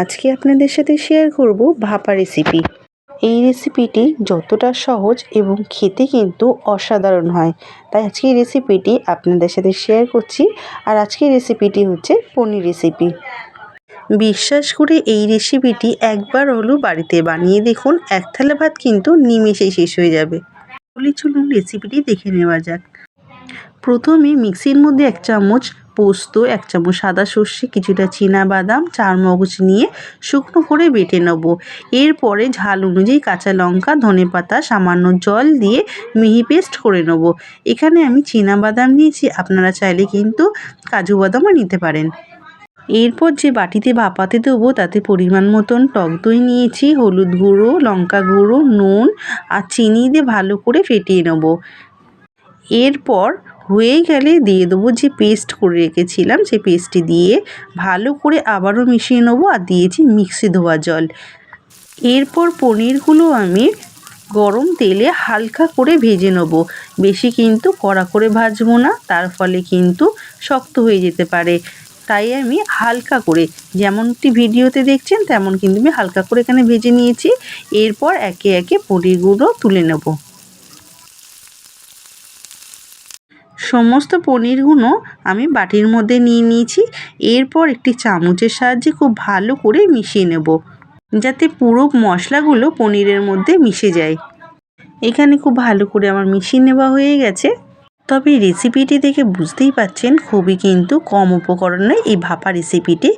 আজকে আপনাদের সাথে শেয়ার করব ভাপা রেসিপি এই রেসিপিটি যতটা সহজ এবং খেতে কিন্তু অসাধারণ হয়। তাই আজকে রেসিপিটি আপনাদের সাথে শেয়ার করছি। আর আজকের রেসিপিটি হচ্ছে পনির রেসিপি বিশ্বাস করে এই রেসিপিটি একবার হলেও বাড়িতে বানিয়ে দেখুন, এক থালা ভাত কিন্তু নিমেষেই শেষ হয়ে যাবে। চলুন রেসিপিটি দেখে নেওয়া যাক। প্রথমে মিক্সির মধ্যে এক চামচ পোস্ত, এক চামচ সাদা সর্ষে, কিছুটা বাদাম, চার মগজ নিয়ে শুকনো করে বেটে নেব। এরপরে ঝাল অনুযায়ী কাঁচা লঙ্কা, ধনে পাতা, সামান্য জল দিয়ে মিহি পেস্ট করে নেব। এখানে আমি বাদাম নিয়েছি, আপনারা চাইলে কিন্তু কাজু বাদামও নিতে পারেন। এরপর যে বাটিতে ভাপাতে দেবো, তাতে পরিমাণ মতন টক দই নিয়েছি, হলুদ গুঁড়ো, লঙ্কা গুঁড়ো, নুন আর চিনি দিয়ে ভালো করে ফেটিয়ে নেব। এরপর হয়ে গেলে দিয়ে দেবো যে পেস্ট করে রেখেছিলাম, সেই পেস্টটি দিয়ে ভালো করে আবারও মিশিয়ে নেব আর দিয়েছি মিক্সি ধোয়া জল। এরপর পনিরগুলো আমি গরম তেলে হালকা করে ভেজে নেব। বেশি কিন্তু কড়া করে ভাজবো না, তার ফলে কিন্তু শক্ত হয়ে যেতে পারে। তাই আমি হালকা করে, যেমনটি ভিডিওতে দেখছেন, তেমন কিন্তু আমি হালকা করে এখানে ভেজে নিয়েছি। এরপর একে একে পনিরগুলো তুলে নেব। সমস্ত পনিরগুলো আমি বাটির মধ্যে নিয়ে নিয়েছি। এরপর একটি চামচের সাহায্যে খুব ভালো করে মিশিয়ে নেব, যাতে পুরো মশলাগুলো পনিরের মধ্যে মিশে যায়। এখানে খুব ভালো করে আমার মিশিয়ে নেওয়া হয়ে গেছে। তবে রেসিপিটি দেখে বুঝতেই পাচ্ছেন খুবই কিন্তু কম উপকরণে এই ভাপা রেসিপিটি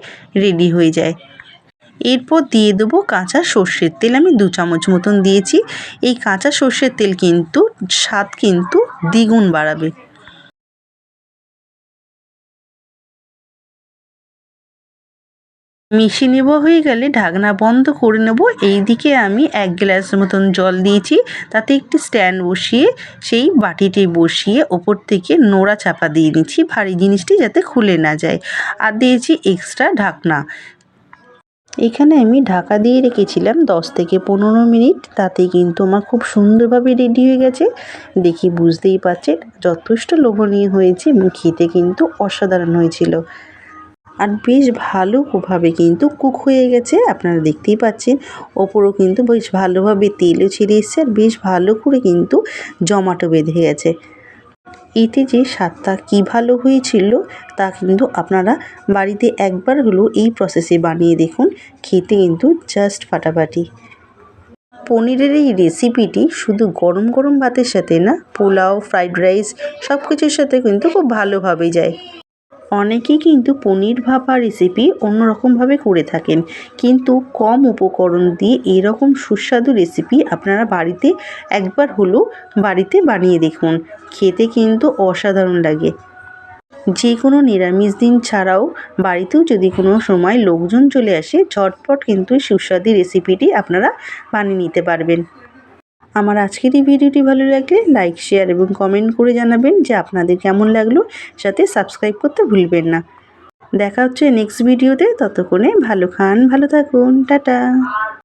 রেডি হয়ে যায়। এরপর দিয়ে দেবো কাঁচা সর্ষের তেল। আমি দু চামচ মতন দিয়েছি। এই কাঁচা সর্ষের তেল কিন্তু স্বাদ কিন্তু দ্বিগুণ বাড়াবে। মিশিয়ে নেব হয়ে গেলে ঢাকনা বন্ধ করে নেব। এই দিকে আমি এক গ্লাস মতন জল দিয়েছি। তাতে একটি স্ট্যান্ড বসিয়ে, সেই বাটিটি বসিয়ে ওপর থেকে নোড়া চাপা দিয়ে নিচ্ছি। ভারী জিনিসটি যাতে খুলে না যায়। আর দিয়েছি এক্সট্রা ঢাকনা। এখানে আমি ঢাকা দিয়ে রেখেছিলাম দশ থেকে পনেরো মিনিট। তাতে কিন্তু আমার খুব সুন্দরভাবে রেডি হয়ে গেছে। দেখি বুঝতেই পারছেন, যথেষ্ট লোভনীয় হয়েছে। এবং খেতে কিন্তু অসাধারণ হয়েছিল। আর বেশ ভালোভাবে কিন্তু কুক হয়ে গেছে, আপনারা দেখতেই পাচ্ছেন। ওপরও কিন্তু বেশ ভালোভাবে তেলও ছেড়ে এসছে আর বেশ ভালো করে কিন্তু জমাটো বেঁধে গেছে। এতে যে স্বাদটা কী ভালো হয়েছিল, তা কিন্তু আপনারা বাড়িতে একবার হলেও এই প্রসেসে বানিয়ে দেখুন, খেতে কিন্তু জাস্ট ফাটাফাটি। পনিরের এই রেসিপিটি শুধু গরম গরম ভাতের সাথে না, পোলাও ফ্রাইড রাইস সব কিছুর সাথে কিন্তু খুব ভালোভাবে যায়। অনেকেই কিন্তু পনির ভাপা রেসিপি অন্যরকমভাবে করে থাকেন। কিন্তু কম উপকরণ দিয়ে এরকম সুস্বাদু রেসিপি আপনারা বাড়িতে একবার হলেও বাড়িতে বানিয়ে দেখুন। খেতে কিন্তু অসাধারণ লাগে। যে কোনো নিরামিষ দিন ছাড়াও বাড়িতেও যদি কোনো সময় লোকজন চলে আসে, ঝটপট কিন্তু সুস্বাদু রেসিপিটি আপনারা বানিয়ে নিতে পারবেন। আমার আজকের এই ভিডিওটি ভালো লাগলে লাইক, শেয়ার এবং কমেন্ট করে জানাবেন যে আপনাদের কেমন লাগল। সাথে সাবস্ক্রাইব করতে ভুলবেন না। দেখা হচ্ছে নেক্সট ভিডিওতে। ততক্ষণে ভালো খান, ভালো থাকুন। টাটা।